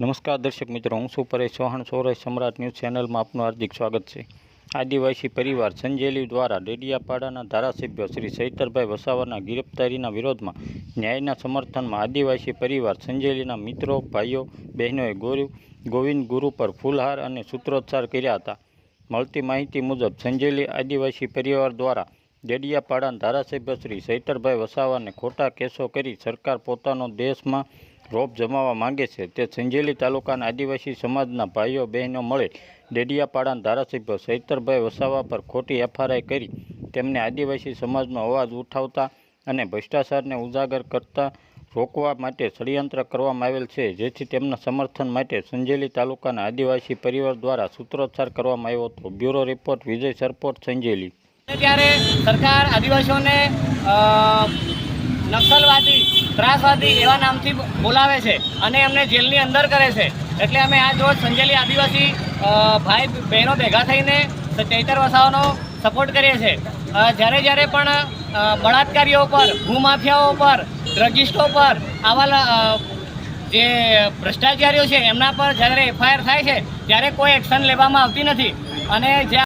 નમસ્કાર દર્શક મિત્રો, હું છું પરેશ ચૌહાણ, સૌરાષ્ટ્ર સમ્રાટ ન્યૂઝ ચેનલમાં આપનું હાર્દિક સ્વાગત છે. આદિવાસી પરિવાર સંજેલી દ્વારા ડેડિયાપાડાના ધારાસભ્ય શ્રી સૈતરભાઈ વસાવાના ગિરફ્તારીના વિરોધમાં ન્યાયના સમર્થનમાં આદિવાસી પરિવાર સંજેલીના મિત્રો, ભાઈઓ, બહેનોએ ગોરુ, ગોવિંદ ગુરુ પર ફૂલહાર અને સૂત્રોચ્ચાર કર્યા હતા. મળતી માહિતી મુજબ સંજેલી આદિવાસી પરિવાર દ્વારા ડેડિયાપાડાના ધારાસભ્ય શ્રી સૈતરભાઈ વસાવાને ખોટા કેસો કરી સરકાર પોતાનો દેશમાં રોપ જમાવવા માંગે છે. તે સંજેલી તાલુકાના આદિવાસી સમાજના ભાઈઓ, બહેનો મળે ડેડિયાપાડાના ધારાસભ્ય સૈતરભાઈ વસાવા પર ખોટી એફઆરઆઈ કરી તેમને આદિવાસી સમાજનો અવાજ ઉઠાવતા અને ભ્રષ્ટાચારને ઉજાગર કરતા રોકવા માટે ષડયંત્ર કરવામાં આવેલ છે, જેથી તેમના સમર્થન માટે સંજેલી તાલુકાના આદિવાસી પરિવાર દ્વારા સૂત્રોચ્ચાર કરવામાં આવ્યો હતો. Bureau report, Vijay Sarpot, Sanjeli. ત્યારે સરકાર આદિવાસીઓને નક્સલવાદી ત્રાસવાદી એવા નામથી બોલાવે છે અને એમને જેલની અંદર કરે છે. એટલે અમે આજ રોજ સંજેલી આદિવાસી ભાઈ, બહેનો ભેગા થઈને ચૈતર વસાવાનો સપોર્ટ કરીએ છીએ. જ્યારે જ્યારે પણ બળાત્કારીઓ પર, ભૂમાફિયાઓ પર ડ્રગિસ્ટો પર આવા જે ભ્રષ્ટાચારીઓ છે, એમના પર જ્યારે એફઆઈઆર થાય છે, ત્યારે કોઈ એક્શન લેવામાં આવતી નથી. અને જ્યાં